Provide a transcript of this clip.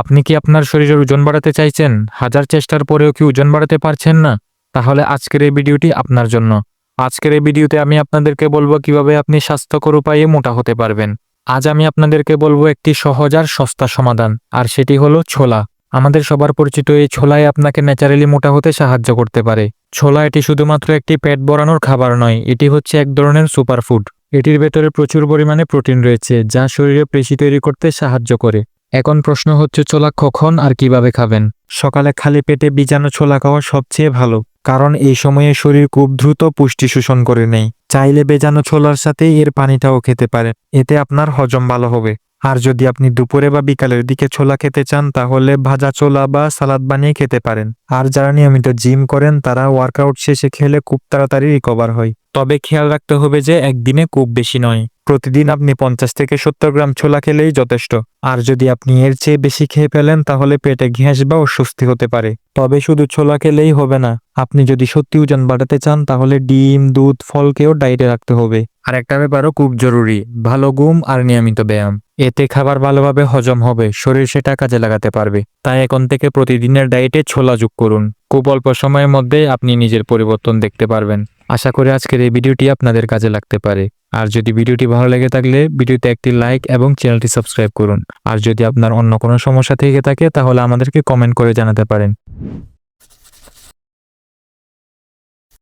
আপনি কি আপনার শরীরের ওজন বাড়াতে চাইছেন? হাজার চেষ্টার পরেও কি ওজন বাড়াতে পারছেন না? তাহলে আজকের এই ভিডিওটি আপনার জন্য। আজকের এই ভিডিওতে আমি আপনাদেরকে বলব কীভাবে আপনি স্বাস্থ্যকর উপায়ে মোটা হতে পারবেন। আজ আমি আপনাদেরকে বলব একটি সহজ আর সস্তা সমাধান, আর সেটি হলো ছোলা। আমাদের সবার পরিচিত এই ছোলাই আপনাকে ন্যাচারালি মোটা হতে সাহায্য করতে পারে। ছোলা এটি শুধুমাত্র একটি পেট ভরানোর খাবার নয়, এটি হচ্ছে এক ধরনের সুপারফুড। এটির ভেতরে প্রচুর পরিমাণে প্রোটিন রয়েছে, যা শরীরে পেশি তৈরি করতে সাহায্য করে। এখন প্রশ্ন হচ্ছে, ছোলা কখন আর কীভাবে খাবেন? সকালে খালি পেটে বীজাণু ছোলা খাওয়া সবচেয়ে ভালো, কারণ এই সময়ে শরীর খুব দ্রুত পুষ্টি শোষণ করে নেয়। চাইলে বেজানো ছোলার সাথে এর পানিটাও খেতে পারেন, এতে আপনার হজম ভালো হবে। আর যদি আপনি দুপুরে বা বিকালের দিকে ছোলা খেতে চান, তাহলে ভাজা ছোলা বা সালাদ বানিয়ে খেতে পারেন। আর যারা নিয়মিত জিম করেন, তারা ওয়ার্কআউট শেষে খেলে খুব তাড়াতাড়ি রিকভার হয়। তবে খেয়াল রাখতে হবে যে একদিনে খুব বেশি নয়। প্রতিদিন আপনি পঞ্চাশ থেকে সত্তর গ্রাম ছোলা খেলেই যথেষ্ট। আর যদি আপনি এর চেয়ে বেশি খেয়ে ফেলেন, তাহলে পেটে গ্যাস বা অস্বস্তি হতে পারে। তবে শুধু ছোলা খেলেই হবে না। আপনি যদি সত্যি ওজন বাড়াতে চান, তাহলে ডিম, দুধ ফলকেও ডায়েটে রাখতে হবে। আর একটা ব্যাপারও খুব জরুরি, ভালো ঘুম আর নিয়মিত ব্যায়াম। এতে খাবার ভালোভাবে হজম হবে, শরীর সেটা কাজে লাগাতে পারবে। তাই এখন থেকে প্রতিদিনের ডায়েটে ছোলা যোগ করুন। খুব অল্প সময়ের মধ্যেই আপনি নিজের পরিবর্তন দেখতে পারবেন। আশা করি আজকের এই ভিডিওটি আপনাদের কাজে লাগতে পারে। আর যদি ভিডিওটি ভালো লেগে থাকলে ভিডিওতে একটি লাইক এবং চ্যানেলটি সাবস্ক্রাইব করুন। আর যদি আপনার অন্য কোনো সমস্যা থেকে থাকে, তাহলে আমাদেরকে কমেন্ট করে জানাতে পারেন।